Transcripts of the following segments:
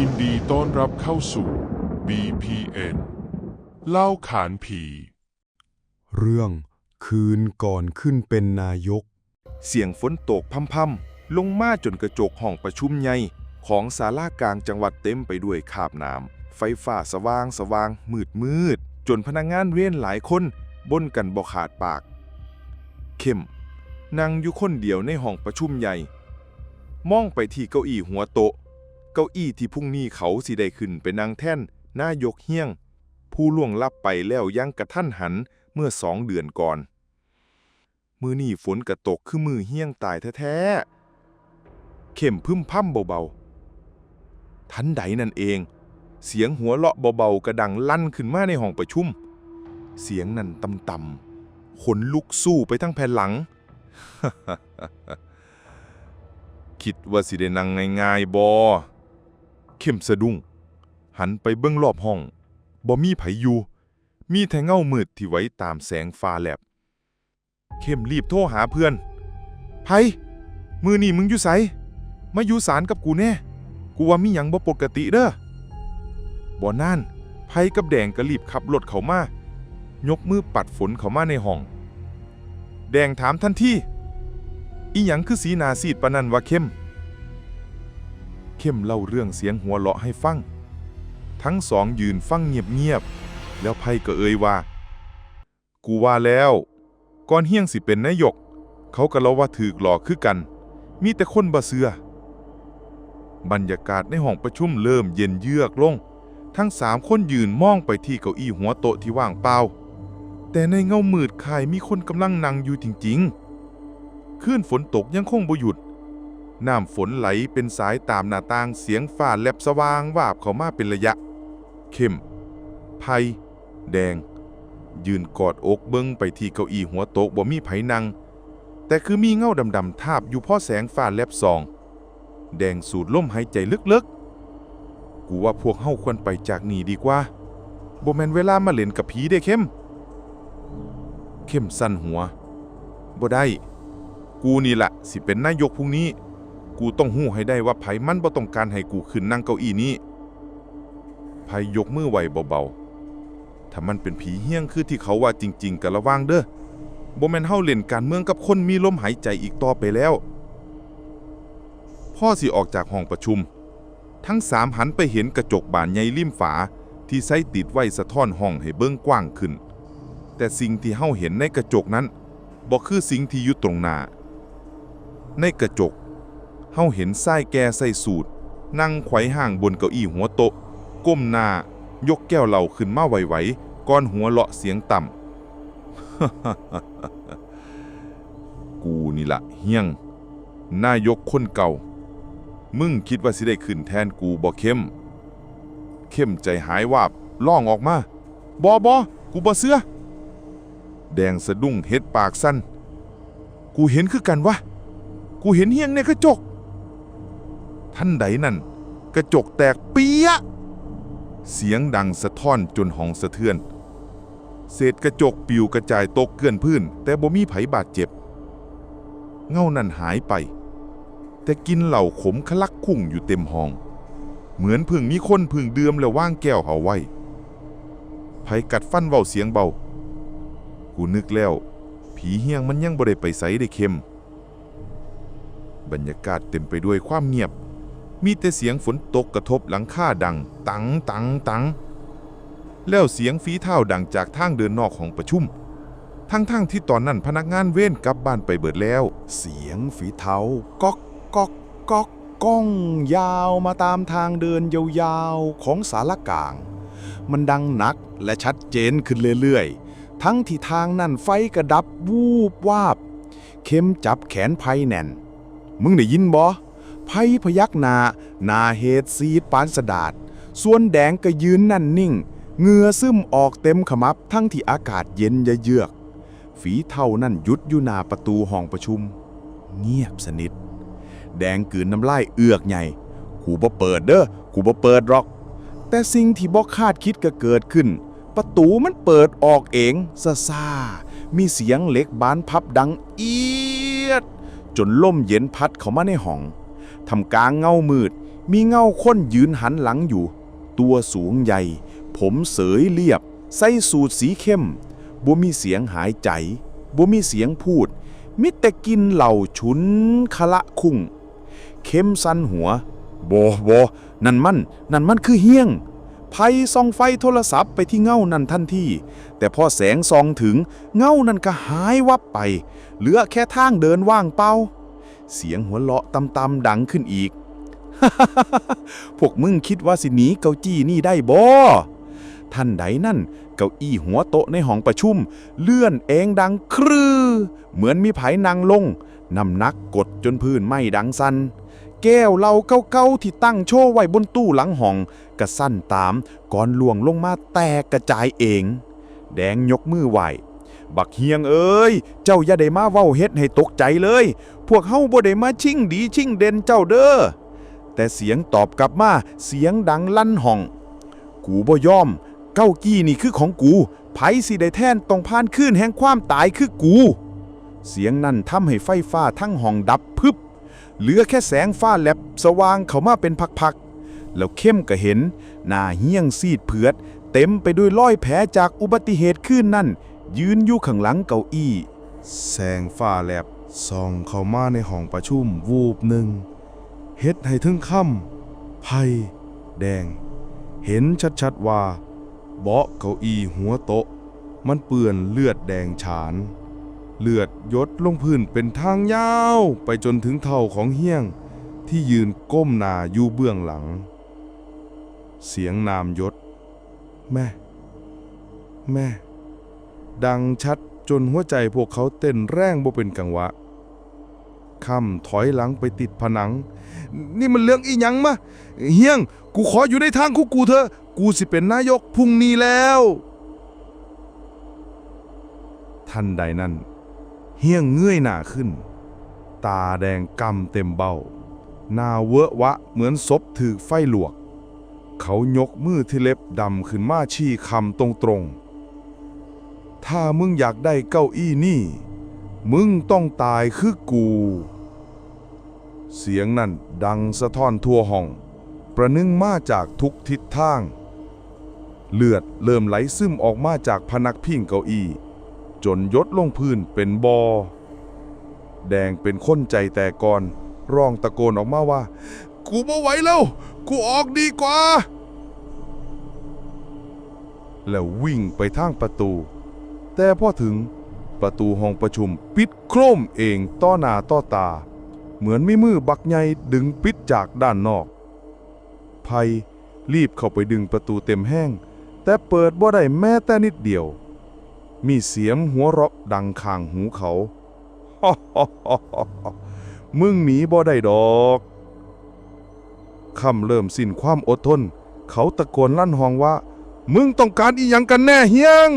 ยินดีต้อนรับเข้าสู่ BPN เล่าขานผี เรื่องคืนก่อนขึ้นเป็นนายก เสียงฝนตกพำๆลงมาจนกระจกห้องประชุมใหญ่ของศาลากลางจังหวัดเต็มไปด้วยคราบน้ำไฟฟ้าสว่างสว่างมืดมืดจนพนักงานเว้นหลายคนบ่นกันบ่ขาดปาก เข้มนั่งอยู่คนเดียวในห้องประชุมใหญ่ มองไปที่เก้าอี้หัวโต๊ะ เก้าอี้ที่พรุ่งนี้เขาสิได้ขึ้นไปนั่งแท่นนายกเฮี้ยง ผู้ล่วงลับไปแล้วยังกระทันหันเมื่อสองเดือนก่อน มือนี่ฝนกระตกคือมือเฮี้ยงตายแท้ๆ เข้มพึ่มพ่ำเบาๆ ทันใดนั่นเอง เสียงหัวเราะเบาๆกระดังลั่นขึ้นมาในห้องประชุม เสียงนั่นต่ำๆขนลุกสู้ไปทั้งแผ่นหลัง คิดว่าสิได้นั่งง่ายๆบอ เข้มสะดุ้ง หันไปเบื้องรอบห้องบ่มีไผอยู่ มีแต่เงามืดที่ไว้ตามแสงฟ้าแลบ เข้มรีบโทรหาเพื่อน ไผมือนี่มึงอยู่ไสมาอยู่ศาลกับกูแน่ กูว่ามีหยังบ่ปกติเด้อบ่นานไผกับแดงก็รีบขับรถเขามา ยกมือปัดฝนเขามาในห้อง แดงถามทันทีอีหยังคือสีหนาซีดปนันวะเข้ม เข้มเล่าเรื่องเสียงหัวเราะให้ฟัง ทั้งสองยืนฟังเงียบๆ แล้วไพ่ก็เอ่ยว่า กูว่าแล้วก่อนเฮี้ยงสิเป็นนายก เขาก็เล่าว่าถือหลอกคือกัน มีแต่คนบ่เสือบรรยากาศในห้องประชุมเริ่มเย็นเยือกลง ทั้งสามคนยืนมองไปที่เก้าอี้หัวโต๊ะที่ว่างเปล่า แต่ในเงามืดคายมีคนกำลังนั่งอยู่จริงๆคลื่นฝนตกยังคงบ่หยุด น้ำฝนไหลเป็นสายตามหน้าต่างเสียงฟ้าแลบสว่างวาบเข้ามาเป็นระยะ เข้ม ไพแดง ยืนกอดอกเบิ้งไปที่เก้าอี้หัวโต๊ะบ่มีไผนั่งแต่คือมีเงาดำๆทาบอยู่พ่อแสงฟ้าแลบสอง แดงสูดลมหายใจลึกๆ กูว่าพวกเฮาควรไปจากนี่ดีกว่าบ่แม่นเวลามาเล่นกับผีเด้เข้ม เข้มสั่นหัวบ่ได้ กูนี่ละสิเป็นนายกพรุ่งนี้ กูต้องหู้ให้ได้ว่าไผมันบ่ต้องการให้กูขึ้นนั่งเก้าอี้นี้ไผยกมือไหวเบาๆ ถ้ามันเป็นผีเฮี้ยงคือที่เขาว่าจริง ๆก็ระวังเด้อบ่แม่นเฮาเล่นการเมืองกับคนมีลมหายใจอีกต่อไปแล้ว พ่อสิออกจากห้องประชุม ทั้งสามหันไปเห็นกระจกบานใหญ่ริมฝาที่ใส่ติดไว้สะท้อนห้องให้เบิ่งกว้างขึ้น แต่สิ่งที่เฮาเห็นในกระจกนั้นบ่คือสิ่งที่อยู่ตรงหน้า ในกระจก เฮาเห็นทรายแก่ใส่สูตร นั่งไขว่ห้างบนเก้าอี้หัวโต๊ะ ก้มหน้ายกแก้วเหล้าขึ้นมาไหวๆก่อนหัวเลาะเสียงต่ำ กูนี่ละเฮี้ยง นายกคนเก่า มึงคิดว่าสิได้ขึ้นแทนกูบ่เข้ม เข้มใจหายวาบล่องออกมาบอบอกูบ่เสื้อ แดงสะดุ้งเฮ็ดปากสั้น กูเห็นคือกันวะ กูเห็นเฮียงในกระจก ท่านใดนั่น กระจกแตกเปียเสียงดังสะท้อนจนห้องสะเทือน เศษกระจกปิวกระจายตกเกลื่อนพื้น แต่บ่มีไผบาดเจ็บ เงานั่นหายไป แต่กินเหล่าขมคลักคุ้งอยู่เต็มห้อง เหมือนพึ่งมีคนพึ่งเดือมแล้วว่างแก้วเอาไว้ไผกัดฟันเว้าเสียงเบา กูนึกแล้ว ผีเฮียงมันยังบ่ได้ไปไสได้เข้มบรรยากาศเต็มไปด้วยความเงียบ มีแต่เสียงฝนตกกระทบหลังคาดัง ตังตังตังแล้วเสียงฝีเท้าดังจากทางเดินนอกของประชุม ทั้งๆทที่ตอนนั้นพนักงานเว้นกลับบ้านไปเบิดแล้ว เสียงฝีเท้าก๊อกก๊อกก๊อกก้องยาวมาตามทางเดินยาวๆของสารกลาง มันดังหนักและชัดเจนขึ้นเรื่อยๆ ทั้งที่ทางนั่นไฟกระดับวูบวาบ เข้มจับแขนไพแน่น มึงได้ยินบ่ ไพพยักหนาหนาเหตุซีดปานสดาดส่วนแดงก็ยืนนั่นนิ่งเหงื่อซึมออกเต็มขมับทั้งที่อากาศเย็นเยือก ฝีเท่านั่นหยุดอยู่หน้าประตูห้องประชุม เงียบสนิท แดงกืนน้ำลายเอือกใหญ่กูบ่เปิดเด้อกูบ่เปิดหรอก แต่สิ่งที่บ่คาดคิดก็เกิดขึ้น ประตูมันเปิดออกเองซาซามีเสียงเล็กบานพับดังเอียด จนล่มเย็นพัดเข้ามาในห้อง ทำกลางเงามืด มีเงาค้นยืนหันหลังอยู่ ตัวสูงใหญ่ ผมเสยเรียบ ใส่สูทสีเข้มบ่มีเสียงหายใจบ่มีเสียงพูด มิแต่กินเหล่าฉุนคละคุ้งเข้มสันหัวบอบอนั่นมัน นั่นมันคือเฮี้ยงไพส่องไฟโทรศัพท์ไปที่เงานั่นทันที แต่พอแสงส่องถึงเงานั่นก็หายวับไป เหลือแค่ทางเดินว่างเปล่า เสียงหัวเราะตำๆดังขึ้นอีก พวกมึงคิดว่าสิหนีเกาจี้นี่ได้บ่ท่านใดนั่นเก้าอี้หัวโต๊ะในห้องประชุม เลื่อนเองดังครือ เหมือนมีไผนางลงนำหนักกดจนพื้นไม่ดังสันแก้วเหล้าเก่าๆที่ตั้งโชว์ไว้บนตู้หลังห้องกระสั้นตามก่อนล่วงลงมาแตกกระจายเอง แดงยกมือไหวบักเฮียงเอ้ย เจ้าอย่าได้มาเว้าเฮ็ดให้ตกใจเลย พวกเฮาบ่ได้มาชิ่งดีชิ่งเด่นเจ้าเด้อ แต่เสียงตอบกลับมาเสียงดังลั่นห้อง กูบ่ยอม เก้ากี้นี่คือของกูไผสิได้แท่นต้องผ่านคืนแห่งความตายคือกู เสียงนั้นทำให้ไฟฟ้าทั้งห้องดับพึบ เหลือแค่แสงฟ้าแลบสว่างเข้ามาเป็นพักๆ แล้วเข้มก็เห็น หน้าเฮี้ยงซีดเผือด เต็มไปด้วยรอยแผลจากอุบัติเหตุขึ้นนั่น ยืนอยู่ข้างหลังเก้าอี้ แสงฟ้าแลบ ส่องเข้ามาในห้องประชุมวูบหนึ่งเฮ็ดให้ถึงค่ำไพ่แดง เห็นชัดๆว่า เบาะเก้าอี้หัวโต๊ะ มันเปื้อนเลือดแดงฉาน เลือดยดลงพื้นเป็นทางยาวไปจนถึงเท่าของเฮี้ยง ที่ยืนก้มหน้าอยู่เบื้องหลัง เสียงนามยศ แม่ แม่ ดังชัดจนหัวใจพวกเขาเต้นแรงบ่เป็นกังวะ ค่ำถอยหลังไปติดผนัง นี่มันเรื่องอีหยังมะเฮียง กูขออยู่ในทางคุกกูเถอะกูสิเป็นนายกพรุ่งนี้แล้วทันใดนั้น เฮียงเงื่อยหน้าขึ้น ตาแดงกำเต็มเบ้า หน้าเวอะวะเหมือนศพถือไฟหลวก เขายกมือที่เล็บดำขึ้นมาชี้คำตรงๆ ถ้ามึงอยากได้เก้าอี้นี่ มึงต้องตายคือกู เสียงนั่นดังสะท้อนทั่วห้อง ประนึงมาจากทุกทิศทาง เลือดเริ่มไหลซึมออกมาจากพนักพิงเก้าอี้ จนยดลงพื้นเป็นบอ แดงเป็นคนใจแต่ก่อน ร้องตะโกนออกมาว่า กูไม่ไหวแล้ว กูออกดีกว่า แล้ววิ่งไปทางประตู แต่พอถึง ประตูห้องประชุมปิดโครมเองต่อหน้าต่อตา เหมือนมีมือบักใหญ่ดึงปิดจากด้านนอกไพรีบเข้าไปดึงประตูเต็มแห้ง แต่เปิดบ่ได้แม้แต่นิดเดียว มีเสียงหัวเราะดังข้างหูเขามึงหนีบ่ได้ดอกคำเริ่มสิ้นความอดทน เขาตะโกนลั่นห้องว่า มึงต้องการอีหยังกันแน่เฮียง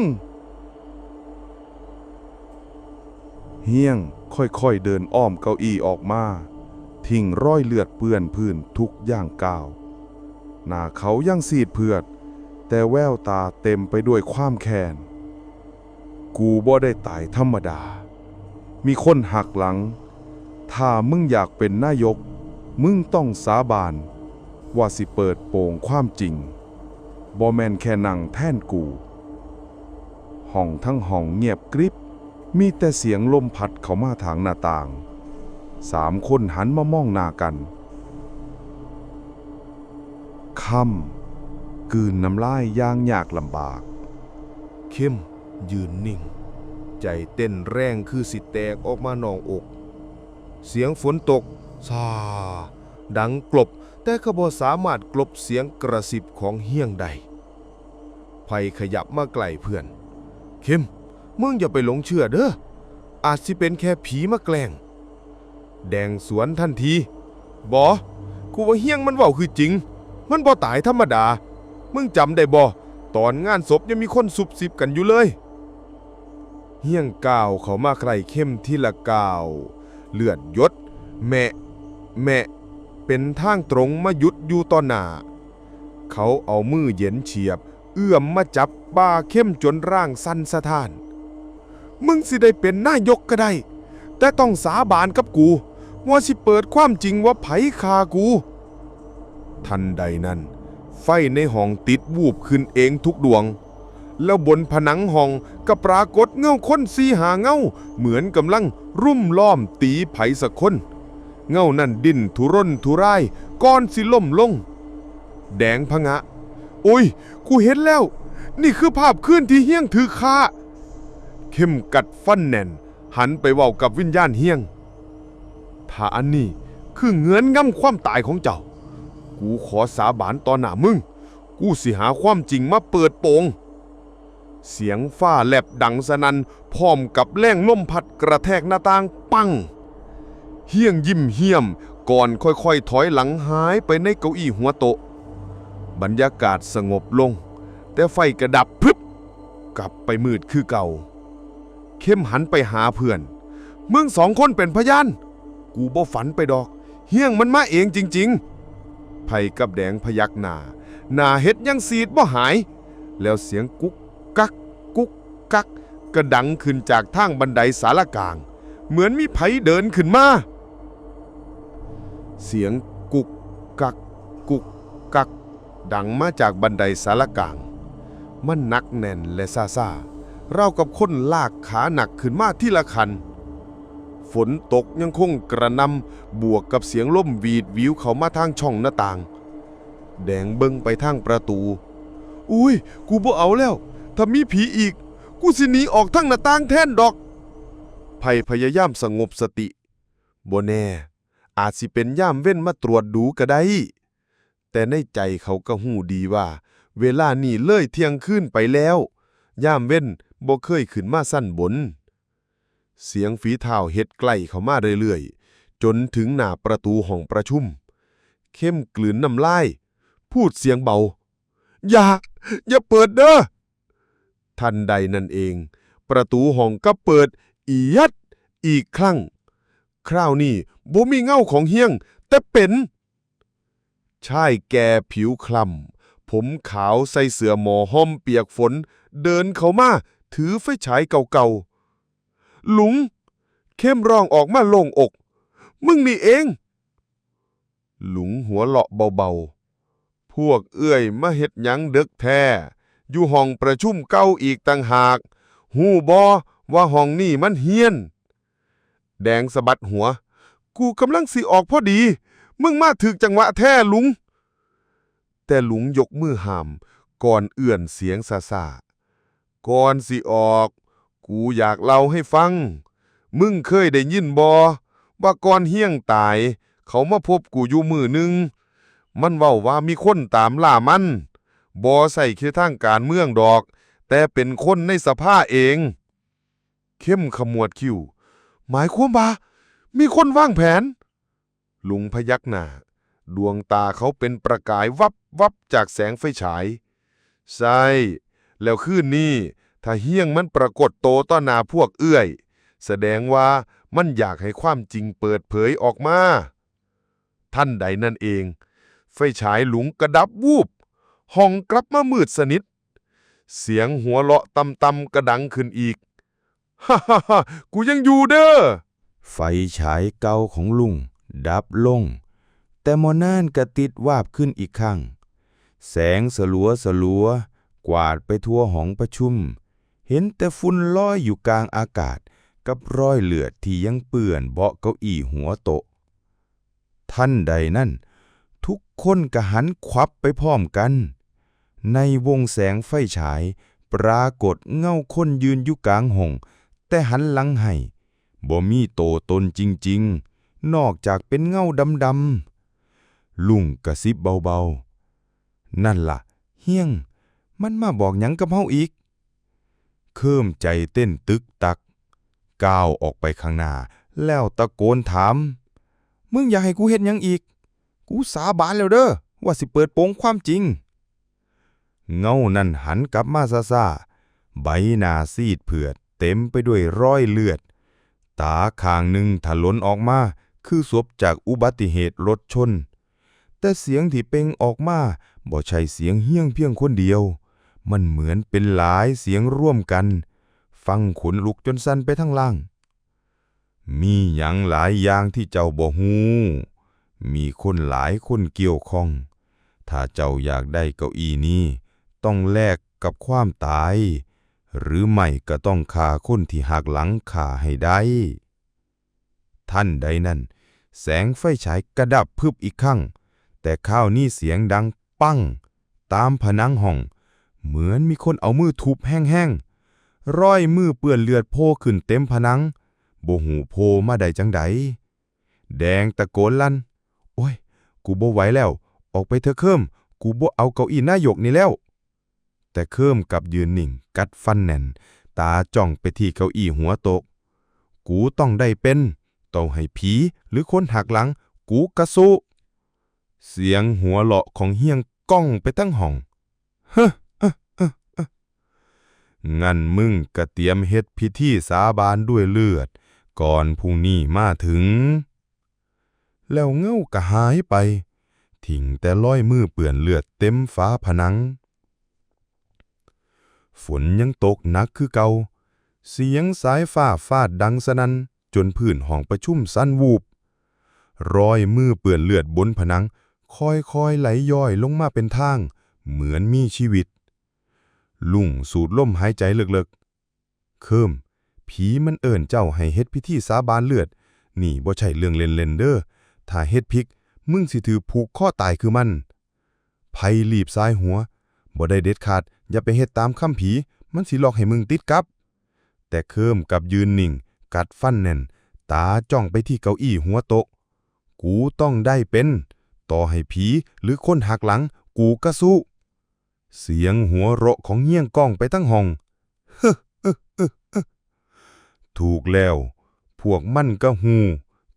เฮียงค่อยๆเดินอ้อมเก้าอี้ออกมา ทิ้งร้อยเลือดเปื้อนพื้นทุกย่างก้าว หน้าเขายังซีดเผือด แต่แววตาเต็มไปด้วยความแค้น กูบ่ได้ตายธรรมดา มีคนหักหลัง ถ้ามึงอยากเป็นนายก มึงต้องสาบานว่าสิเปิดโปงความจริงบอแมนแค่นั่งแท่นกู ห้องทั้งห้องเงียบกริบ มีแต่เสียงลมพัดเข้ามาทางหน้าต่าง สามคนหันมามองหน้ากันค่ำกืนน้ำลายย่างยากลำบาก เข้มยืนนิ่ง ใจเต้นแรงคือสิแตกออกมาหนองอก เสียงฝนตกซาดังกลบ แต่ก็บ่สามารถกลบเสียงกระสิบของเฮี้ยงใดไผขยับมาใกล้เพื่อน เข้ม มึงอย่าไปหลงเชื่อเด้อ อาจสิเป็นแค่ผีมาแกล้ง แดงสวนทันที บอ กูว่าเฮี้ยงมันเว้าคือจริง มันบ่ตายธรรมดา มึงจำได้บ่ ตอนงานศพยังมีคนซุบซิบกันอยู่เลย เฮี้ยงก้าวเขามาใครเข้มที่ละก้าว เลือดยศ แมะ แมะ เป็นทางตรงมายุดอยู่ต่อหน้า เขาเอามือเย็นเฉียบ เอื้อมมาจับบ่าเข้มจนร่างสั่นสะท้าน มึงสิได้เป็นนายกก็ได้ แต่ต้องสาบานกับกู ว่าสิเปิดความจริงว่าไผคากู ทันใดนั้น ไฟในห้องติดวูบขึ้นเองทุกดวง แล้วบนผนังห้องก็ปรากฏเงาค้นสีหาเงาเหมือนกำลังรุ่มล้อมตีไผสักคน เงานั่นดิ้นทุรนทุรายก้อนสิล่มลง แดงพะงะ โอ้ยกูเห็นแล้ว นี่คือภาพคืนที่เฮี้ยงถือคา เข้มกัดฟันแน่น หันไปเว้ากับวิญญาณเฮียง ถ้าอันนี้คือเงือนง่ำความตายของเจ้า กูขอสาบานต่อหน้ามึง กูสิหาความจริงมาเปิดโปง เสียงฟ้าแลบดังสนันพร้อมกับแรงลมพัดกระแทกหน้าต่างปัง เฮียงยิ้มเหี้ยมก่อนค่อยๆ ถอยหลังหายไปในเก้าอี้หัวโตะ บรรยากาศสงบลง แต่ไฟกระดับพึบ กลับไปมืดคือเก่า เข้มหันไปหาเพื่อนมึงสองคนเป็นพยาน กูบ่ฝันไปดอก เฮี้ยงมันมาเองจริง ๆ ไผ่กับแดงพยักหน้าหน้าเฮ็ดยังสีดบ่หาย แล้วเสียงกุ๊กกักกุ๊กกักกระดังขึ้นจากทางบันไดสารกลาง เหมือนมีไผเดินขึ้นมา เสียงกุกกักกุกกัก ดังมาจากบันไดสารกลาง มันนักแน่นและซาซา เรากับคนลากขาหนักขึ้นมาที่ละคัน ฝนตกยังคงกระนำบวกกับเสียงล่มวีดวิวเขามาทางช่องหน้าต่าง แดงเบิ่งไปทางประตู อุ้ย กูบ่เอาแล้ว ถ้ามีผีอีก กูสิหนีออกทางหน้าต่างแทนดอกไผ่พยายามสงบสติบ่แน่ อาจสิเป็นย่ามเว้นมาตรวจดูก็ได้ แต่ในใจเขาก็หูดีว่า เวลานี่เลยเที่ยงคืนไปแล้ว ย่ามเว้น บ่เคยขึ้นมาสั้นบน เสียงฝีเท้าเฮ็ดใกล้เข้ามาเรื่อยๆ จนถึงหน้าประตูห้องประชุม เข้มกลืนน้ำลาย พูดเสียงเบา อย่า อย่าเปิดเด้อทันใดนั่นเอง ประตูห้องก็เปิด อียัด อีกครั้ง คราวนี้บ่มีเงาของเฮียง แต่เป็นชายแก่ผิวคล้ำผมขาวใส่เสื้อหมอห้อมเปียกฝน เดินเข้ามา ถือไฟฉายเก่าๆหลุง เข้มร้องออกมาโล่งอก มึงนี่เองหลุงหัวเลาะเบาๆ พวกเอื้อยมาเฮ็ดหยังเดึกแท้ อยู่ห้องประชุมเก้าอีกต่างหาก หูบอว่าห้องนี่มันเฮียน แดงสะบัดหัว กูกำลังสิออกพอดี มึงมาถึกจังหวะแท้ลุง แต่ลุงยกมือห้าม ก่อนเอื่อนเสียงซาซา ก่อนสิออก กูอยากเล่าให้ฟัง มึงเคยได้ยินบอว่าก่อนเฮี้ยงตาย เขามาพบกูอยู่มือหนึ่ง มันเว้าว่ามีคนตามล่ามันบอใส่เคียทางการเมืองดอก แต่เป็นคนในสภาเอง เข้มขมวดคิ้วหมายความว่ามีคนวางแผน ลุงพยักหน้า ดวงตาเขาเป็นประกายวับวับจากแสงไฟฉาย ใช่ แล้วคืนนี้ถ้าเฮี้ยงมันปรากฏโตต่อนาพวกเอื้อย แสดงว่ามันอยากให้ความจริงเปิดเผยออกมา ท่านใดนั่นเอง ไฟฉายหลุงกระดับวูบห้องกลับมามืดสนิท เสียงหัวเราะตำๆกระดังขึ้นอีก ฮ่าฮ่าฮ่ากูยังอยู่เด้อ ไฟฉายเก่าของลุง ดับลง แต่มอน่านกระติดวาบขึ้นอีกครั้ง แสงสลัวสลัว กวาดไปทั่วห้องประชุม เห็นแต่ฝุ่นลอยอยู่กลางอากาศกับรอยเลือดที่ยังเปื้อนเบาะเก้าอี้หัวโตะท่านใดนั่น ทุกคนกระหันควับไปพร้อมกัน ในวงแสงไฟฉาย ปรากฏเงาคนยืนอยู่กลางห้องแต่หันหลังให้บ่มีโตตนจริงๆ นอกจากเป็นเงาดำๆลุงกระซิบเบาๆ นั่นล่ะ เฮี้ยง มันมาบอกหยังกับเฮาอีก เคิมใจเต้นตึกตัก ก้าวออกไปข้างหน้า แล้วตะโกนถาม มึงอยากให้กูเฮ็ดหยังอีก กูสาบานแล้วเด้อว่าสิเปิดโปงความจริง เงานั่นหันกลับมาซาๆใบหน้าซีดเผือด เต็มไปด้วยรอยเลือด ตาข้างหนึ่งถลนออกมา คือศพจากอุบัติเหตุรถชน แต่เสียงที่เป่งออกมาบ่ใช่เสียงเฮี้ยงเพียงคนเดียว มันเหมือนเป็นหลายเสียงร่วมกัน ฟังขนลุกจนสั่นไปทั้งล่าง มีหยังหลายอย่างที่เจ้าบ่ฮู้มีคนหลายคนเกี่ยวข้อง ถ้าเจ้าอยากได้เก้าอี้นี้ ต้องแลกกับความตาย หรือไม่ก็ต้องฆ่าคนที่หักหลังฆ่าให้ได้ ท่านใดนั้นแสงไฟฉายกระดับพึบอีกครั้ง แต่ข้าวนี้เสียงดังปั้ง ตามผนังห้อง เหมือนมีคนเอามือทุบแห้งๆร้อยมือเปื้อนเลือดโพขึ้นเต็มผนังบ่หูโพมาได้จังใดแดงตะโกนลั่น โอ้ย กูบ่ไหวแล้ว ออกไปเถอะเคิมกูบ่เอาเก้าอี้หน้ายกนี่แล้ว แต่เคิมกับยืนนิ่ง กัดฟันแน่น ตาจ้องไปที่เก้าอี้หัวโต๊ะกูต้องได้เป็นต้องให้ผีหรือคนหักหลัง กูกระสู้เสียงหัวเราะของเฮียงก้องไปทั้งห้อง เฮ้อเอ้อเอ้อเอ้อ งั้นมึงก็เตรียมเฮ็ดพิธีสาบานด้วยเลือด ก่อนพรุ่งนี้มาถึง แล้วเงาก็หายไป ทิ้งแต่ร้อยมือเปื่อนเลือดเต็มฟ้าผนัง ฝนยังตกหนักคือเก่าเสียงสายฟ้าฟาดดังสนัน่นจนพื้นห้องประชุมสั่นวูบรอยมือเปื่อนเลือดบนผนัง ค่อยๆไหลย่อยลงมาเป็นทาง เหมือนมีชีวิต ลุงสูดลมหายใจเลิกๆเคิมผีมันเอิ่นเจ้าให้เฮ็ดพิธีสาบานเลือด นี่บ่ใช่เรื่องเล่นๆเด้อถ้าเฮ็ดพิก มึงสิถือผูกข้อตายคือมันไผรีบซ้ายหัวบ่ได้เด็ดขาด อย่าไปเฮ็ดตามคำผี มันสิหลอกให้มึงติดกับ แต่เคิมกับยืนนิ่ง กัดฟันแน่น ตาจ้องไปที่เก้าอี้หัวโต๊ะ กูต้องได้เป็น ต่อให้ผีหรือคนหักหลัง กูก็สู้ เสียงหัวเราะของเงี้ยงก้องไปทั้งห้องถูกแล้ว พวกมันก็หู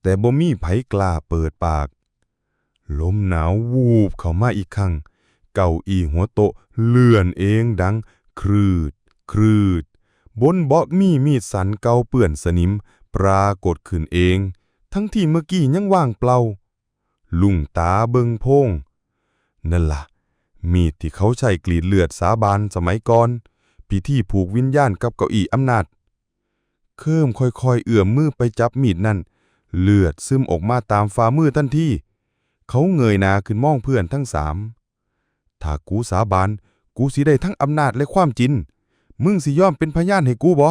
แต่บ่มีไผกล้าเปิดปาก ลมหนาววูบเข้ามาอีกครั้ง เก้าอี้หัวโตะเลื่อนเองดัง ครืด ครืด บนเบาะมีมีดสันเก่าเปื่อนสนิม ปรากฏขึ้นเอง ทั้งที่เมื่อกี้ยังว่างเปล่า ลุงตาเบิงพง นั่นล่ะ มีดที่เขาใช้กรีดเลือดสาบานสมัยก่อน พิธีผูกวิญญาณกับเก้าอี้อำนาจ เคิมค่อยๆ เอื้อมมือไปจับมีดนั่น เลือดซึมออกมาตามฝ่ามือทันที เขาเงยหน้าขึ้นมองเพื่อนทั้งสาม ถ้ากูสาบาน กูสิได้ทั้งอำนาจและความจินมึงสิยอมเป็นพยานให้กูบ่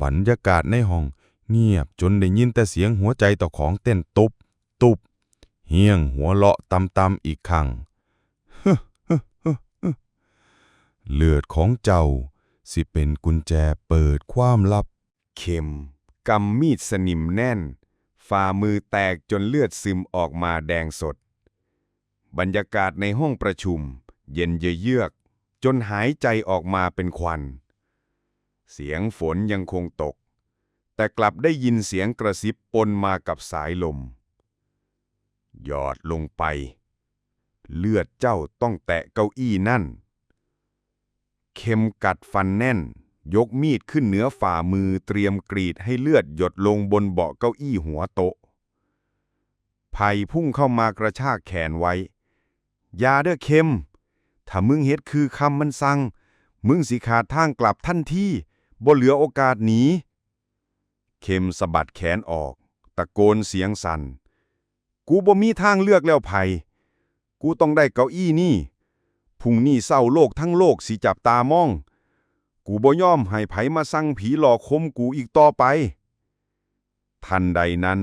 บรรยากาศในห้องเงียบจนได้ยินแต่เสียงหัวใจต่อของเต้นตุบตุบเฮียงหัวเลาะตำๆอีกครั้ง เลือดของเจ้า สิเป็นกุญแจเปิดความลับ เข็มกำมีดสนิมแน่น ฝ่ามือแตกจนเลือดซึมออกมาแดงสด บรรยากาศในห้องประชุม เย็นเยือก จนหายใจออกมาเป็นควัน เสียงฝนยังคงตก แต่กลับได้ยินเสียงกระซิบปนมากับสายลม หยอดลงไป เลือดเจ้าต้องแตะเก้าอี้นั่น เข็มกัดฟันแน่น ยกมีดขึ้นเหนือฝ่ามือเตรียมกรีดให้เลือดหยดลงบนเบาะเก้าอี้หัวโต๊ะไผ่พุ่งเข้ามากระชากแขนไว้ ยาเด้อเข็ม ถ้ามึงเฮ็ดคือคำมันสั่ง มึงสิขาดทางกลับทันที่บ่เหลือโอกาสหนีเข็มสะบัดแขนออก ตะโกนเสียงสัน่น กูบ่มีทางเลือกแล้วไผ่กูต้องได้เก้าอี้นี่ พุ่งนี้เศร้าโลกทั้งโลกสิจับตามอง กูบ่ยอมให้ไผมาสั่งผีหลอกคมกูอีกต่อไป ทันใดนั้น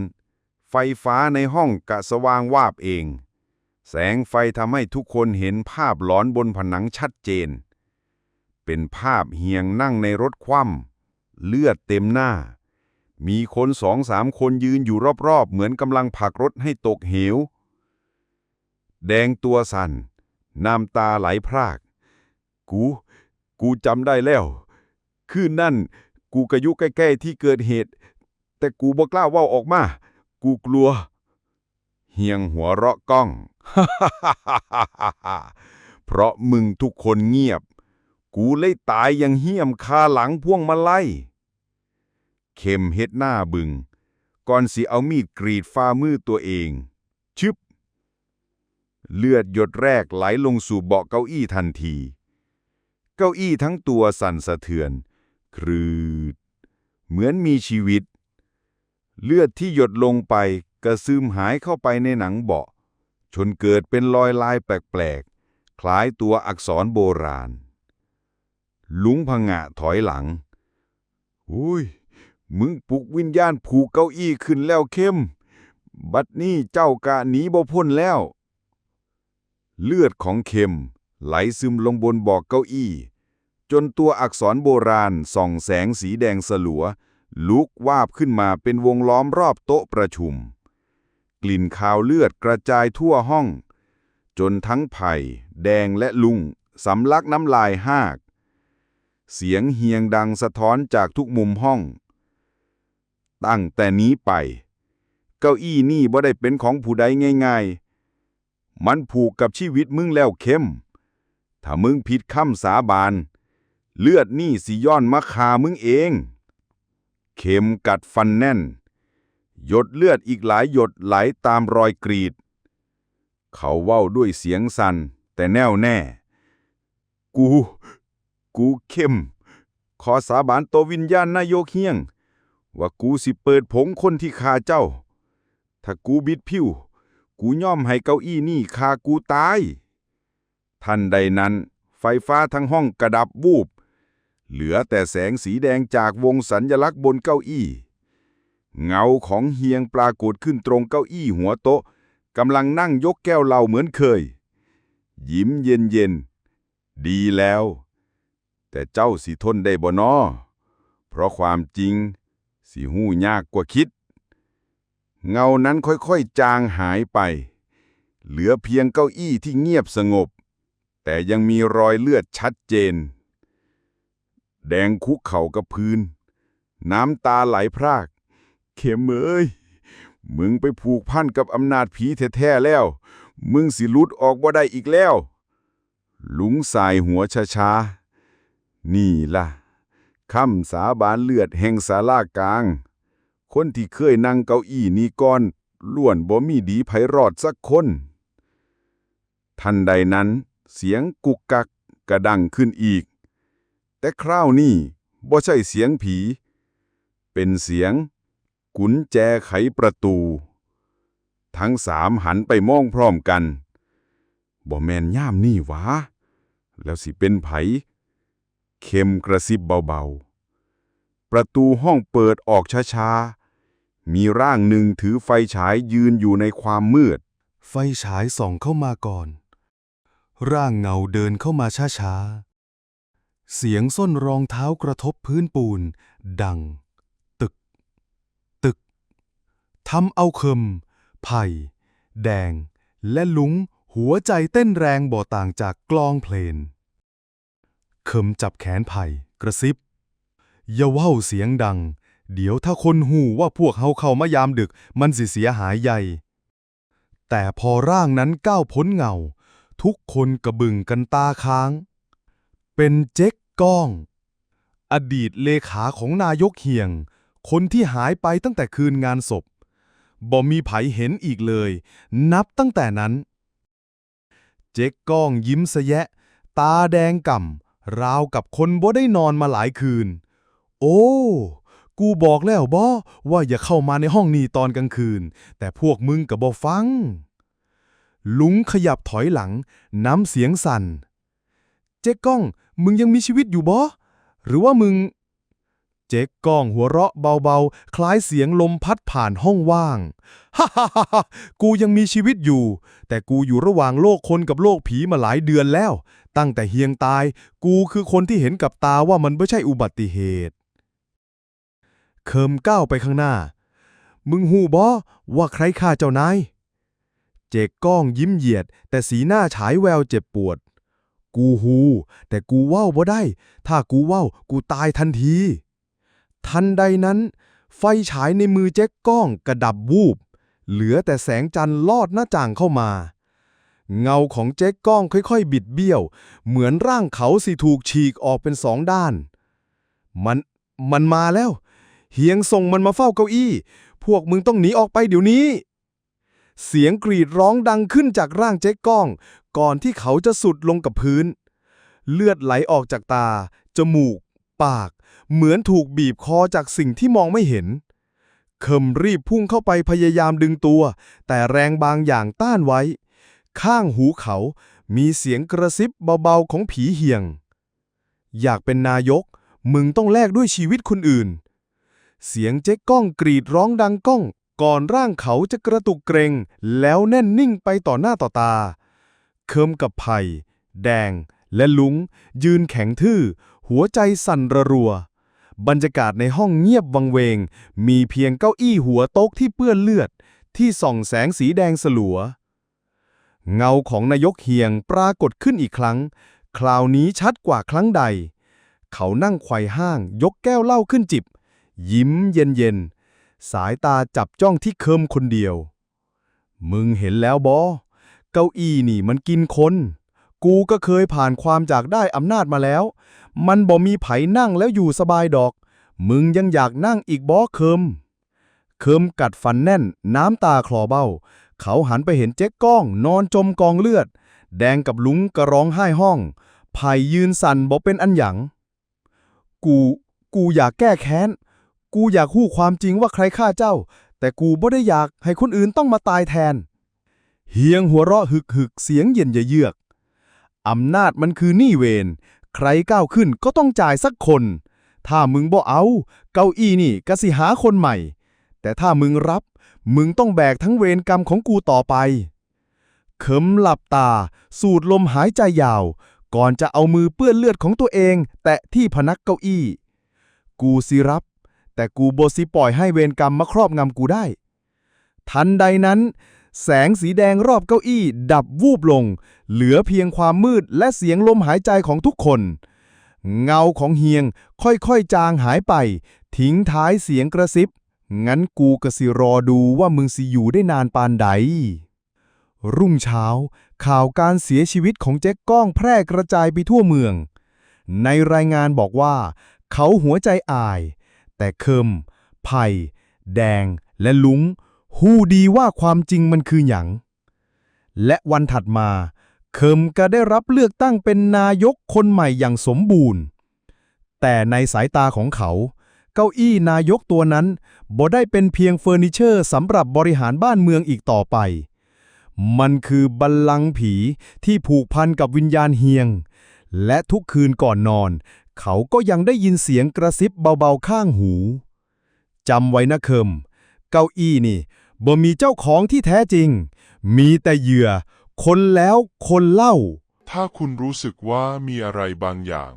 ไฟฟ้าในห้องกะสว่างวาบเอง แสงไฟทำให้ทุกคนเห็นภาพหลอนบนผนังชัดเจน เป็นภาพเฮียงนั่งในรถคว่ำเลือดเต็มหน้า มีคนสองสามคนยืนอยู่รอบๆ เหมือนกำลังผลักรถให้ตกเหว แดงตัวสั่น น้ำตาไหลพราก กู กูจำได้แล้ว คืนนั่น กูกระยุใกล้ๆที่เกิดเหตุ แต่กูบ่กล้าว้าออกมา กูกลัว เฮียงหัวเราะก้อง เพราะมึงทุกคนเงียบ กูเลยตายอย่างเหี้ยมคาหลังพ่วงมาไล่เข้มเฮ็ดหน้าบึง ก่อนสิเอามีดกรีดฝ่ามือตัวเอง ชึบ เลือดหยดแรกไหลลงสู่เบาะเก้าอี้ทันที เก้าอี้ทั้งตัวสั่นสะเทือน ครืด เหมือนมีชีวิต เลือดที่หยดลงไปกระซึมหายเข้าไปในหนังเบาะจนเกิดเป็นรอยลายแปลกๆ คล้ายตัวอักษรโบราณ ลุงพงะถอยหลัง อุ้ย มึงปลุกวิญญาณผูกเก้าอี้ขึ้นแล้วเข้ม บัดนี้เจ้ากะหนีบ่พ้นแล้ว เลือดของเข้มไหลซึมลงบนบอกเก้าอี้ จนตัวอักษรโบราณส่องแสงสีแดงสลัว ลุกวาบขึ้นมาเป็นวงล้อมรอบโต๊ะประชุม กลิ่นคาวเลือดกระจายทั่วห้อง จนทั้งไผ่ แดงและลุงสำลักน้ำลายหาก เสียงเฮียงดังสะท้อนจากทุกมุมห้อง ตั้งแต่นี้ไป เก้าอี้นี่บ่ได้เป็นของผู้ใดง่ายๆ มันผูกกับชีวิตมึงแล้วเข้ม ถ้ามึงผิดคำสาบาน เลือดนี่สิย้อนมาคามึงเอง เข็มกัดฟันแน่น หยดเลือดอีกหลายหยดไหลตามรอยกรีด เขาเว้าด้วยเสียงสัน่นแต่แน่วแน่ กู กูเข้ม ขอสาบานต่อวิญญาณนายกเฮียง ว่ากูสิเปิดผงคนที่ฆ่าเจ้า ถ้ากูบิดผิว กูย่อมให้เก้าอี้นี่ฆ่ากูตาย ทันใดนั้น ไฟฟ้าทั้งห้องกระดับวูบ เหลือแต่แสงสีแดงจากวงสัญญลักษณ์บนเก้าอี้ เงาของเฮียงปรากฏขึ้นตรงเก้าอี้หัวโต๊ะกำลังนั่งยกแก้วเหล้าเหมือนเคย ยิ้มเย็นเย็น ดีแล้ว แต่เจ้าสิทนได้บ่นอเพราะความจริง สิหู้ยากกว่าคิด เงานั้นค่อยๆจางหายไป เหลือเพียงเก้าอี้ที่เงียบสงบ แต่ยังมีรอยเลือดชัดเจน แดงคุกเข่ากับพื้น น้ำตาไหลพราก เข็มเอ้ย มึงไปผูกพันกับอำนาจผีแท้ๆแล้ว มึงสิลุดออกบ่ได้อีกแล้ว ลุงสายหัวช้าๆ นี่ล่ะคำสาบานเลือดแห่งศาลากลาง คนที่เคยนั่งเก้าอี้นี้ก่อนล้วนบ่มีดีไผรอดสักคน ทันใดนั้น เสียงกุกกักกระดังขึ้นอีก แต่คราวนี้บ่ใช่เสียงผี เป็นเสียง กุญแจไขประตู ทั้งสามหันไปมองพร้อมกันบ่แมนย่ามนี่วะแล้วสิเป็นไผ เข็มกระซิบเบาๆ ประตูห้องเปิดออกช้าๆ มีร่างหนึ่งถือไฟฉายยืนอยู่ในความมืด ไฟฉายส่องเข้ามาก่อน ร่างเงาเดินเข้ามาช้าๆ เสียงส้นรองเท้ากระทบพื้นปูน ดัง ตึก ตึกทำเอาเคิม ไผ่ แดง และลุง หัวใจเต้นแรงบ่ต่างจากกลองเพลงเคิมจับแขนไผ่ กระซิบอย่าว้าเสียงดัง เดี๋ยวถ้าคนหูว่าพวกเฮาเข้ามายามดึกมันสิเสียหายใหญ่ แต่พอร่างนั้นก้าวพ้นเงา ทุกคนกระบึงกันตาค้าง เป็นเจ๊กก้อง อดีตเลขาของนายกเฮียง คนที่หายไปตั้งแต่คืนงานศพบ่มีไผเห็นอีกเลย นับตั้งแต่นั้น เจ๊กก้องยิ้มสะแยะ ตาแดงก่ำราวกับคนบ่ได้นอนมาหลายคืน โอ้ กูบอกแล้วบ่ว่าอย่าเข้ามาในห้องนี้ตอนกลางคืน แต่พวกมึงกับบ่ฟัง ลุงขยับถอยหลัง น้ำเสียงสั่น เจ๊กก้อง มึงยังมีชีวิตอยู่บ่หรือว่ามึง เจ๊กก้องหัวเราะเบาๆ คล้ายเสียงลมพัดผ่านห้องว่างฮ่าฮ่าฮ่ากูยังมีชีวิตอยู่ แต่กูอยู่ระหว่างโลกคนกับโลกผีมาหลายเดือนแล้ว ตั้งแต่เฮียงตาย กูคือคนที่เห็นกับตาว่ามันไม่ใช่อุบัติเหตุ เคิมก้าวไปข้างหน้า มึงหูบอว่าใครฆ่าเจ้านาย เจกก้องยิ้มเหยียด แต่สีหน้าฉายแววเจ็บปวด กูฮูแต่กูเว้าบ่ได้ ถ้ากูเว้ากูตายทันที ทันใดนั้น ไฟฉายในมือเจ๊กก้องกระดับวูบ เหลือแต่แสงจันทร์ลอดหน้าต่างเข้ามาเงาของเจ๊กก้องค่อยๆ บิดเบี้ยว เหมือนร่างเขาสิถูกฉีกออกเป็นสองด้าน มัน มันมาแล้ว เฮียงส่งมันมาเฝ้าเก้าอี้ พวกมึงต้องหนีออกไปเดี๋ยวนี้ เสียงกรีดร้องดังขึ้นจากร่างเจ๊กก้อง ก่อนที่เขาจะสุดลงกับพื้น เลือดไหลออกจากตา จมูก ปาก เหมือนถูกบีบคอจากสิ่งที่มองไม่เห็นเคิมรีบพุ่งเข้าไปพยายามดึงตัว แต่แรงบางอย่างต้านไว้ ข้างหูเขามีเสียงกระซิบเบาๆของผีเหี่ยง อยากเป็นนายก มึงต้องแลกด้วยชีวิตคนอื่น เสียงเจ๊ก้องกรีดร้องดังก้อง ก่อนร่างเขาจะกระตุกเกรง แล้วแน่นนิ่งไปต่อหน้าต่อตา เคิมกับไผ่แดง และลุง ยืนแข็งทื่อ หัวใจสั่นระรัว บรรยากาศในห้องเงียบวังเวง มีเพียงเก้าอี้หัวโต๊ะที่เปื้อนเลือด ที่ส่องแสงสีแดงสลัว เงาของนายกเฮียงปรากฏขึ้นอีกครั้ง คราวนี้ชัดกว่าครั้งใด เขานั่งไขว่ห้างยกแก้วเหล้าขึ้นจิบ ยิ้มเย็นๆ สายตาจับจ้องที่เคิมคนเดียว มึงเห็นแล้วบอ เก้าอี้นี่มันกินคน กูก็เคยผ่านความจากได้อำนาจมาแล้ว มันบ่มีไผนั่งแล้วอยู่สบายดอก มึงยังอยากนั่งอีกบอเคิม เคิมกัดฟันแน่น น้ำตาคลอเบ้า เขาหันไปเห็นเจ๊กก้อง นอนจมกองเลือด แดงกับลุงก็ร้องไห้ห้องไผ่ยืนสั่นบ่เป็นอันหยัง กู กูอยากแก้แค้น กูอยากหู้ความจริงว่าใครฆ่าเจ้า แต่กูบ่ได้อยากให้คนอื่นต้องมาตายแทน เฮียงหัวเราะหึกหึกเสียงเย็นเยือก อำนาจมันคือหนี้เวร ใครก้าวขึ้นก็ต้องจ่ายสักคน ถ้ามึงบ่เอา เก้าอี้นี่ก็สิหาคนใหม่ แต่ถ้ามึงรับ มึงต้องแบกทั้งเวรกรรมของกูต่อไป เขมหลับตา สูดลมหายใจยาว ก่อนจะเอามือเปื้อนเลือดของตัวเอง แตะที่พนักเก้าอี้ กูสิรับ แต่กูโบสิปล่อยให้เวรกรรมมาครอบงำกูได้ ทันใดนั้น แสงสีแดงรอบเก้าอี้ ดับวูบลง เหลือเพียงความมืดและเสียงลมหายใจของทุกคน เงาของเฮียงค่อยๆจางหายไป ทิ้งท้ายเสียงกระซิบ งั้นกูก็สิรอดูว่ามึงสิอยู่ได้นานปานใด รุ่งเช้า ข่าวการเสียชีวิตของเจ๊กก้องแพร่กระจายไปทั่วเมือง ในรายงานบอกว่า เขาหัวใจอาย แต่เคิมไผ่แดง และลุงหู้ดีว่าความจริงมันคือหยังและวันถัดมา เคิมก็ได้รับเลือกตั้งเป็นนายกคนใหม่อย่างสมบูรณ์ แต่ในสายตาของเขา เก้าอี้นายกตัวนั้นบ่ได้เป็นเพียงเฟอร์นิเจอร์สำหรับบริหารบ้านเมืองอีกต่อไป มันคือบัลลังก์ผีที่ผูกพันกับวิญญาณเฮียง และทุกคืนก่อนนอน เขาก็ยังได้ยินเสียงกระซิบเบาๆข้างหูจำไว้นะเคิม เก้าอี้นี่บ่มีเจ้าของที่แท้จริง มีแต่เหยื่อ คนแล้วคนเล่า ถ้าคุณรู้สึกว่ามีอะไรบางอย่าง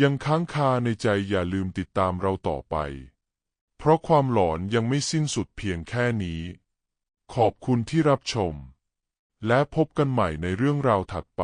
ยังค้างคาในใจอย่าลืมติดตามเราต่อไป เพราะความหลอนยังไม่สิ้นสุดเพียงแค่นี้ ขอบคุณที่รับชม และพบกันใหม่ในเรื่องราวถัดไป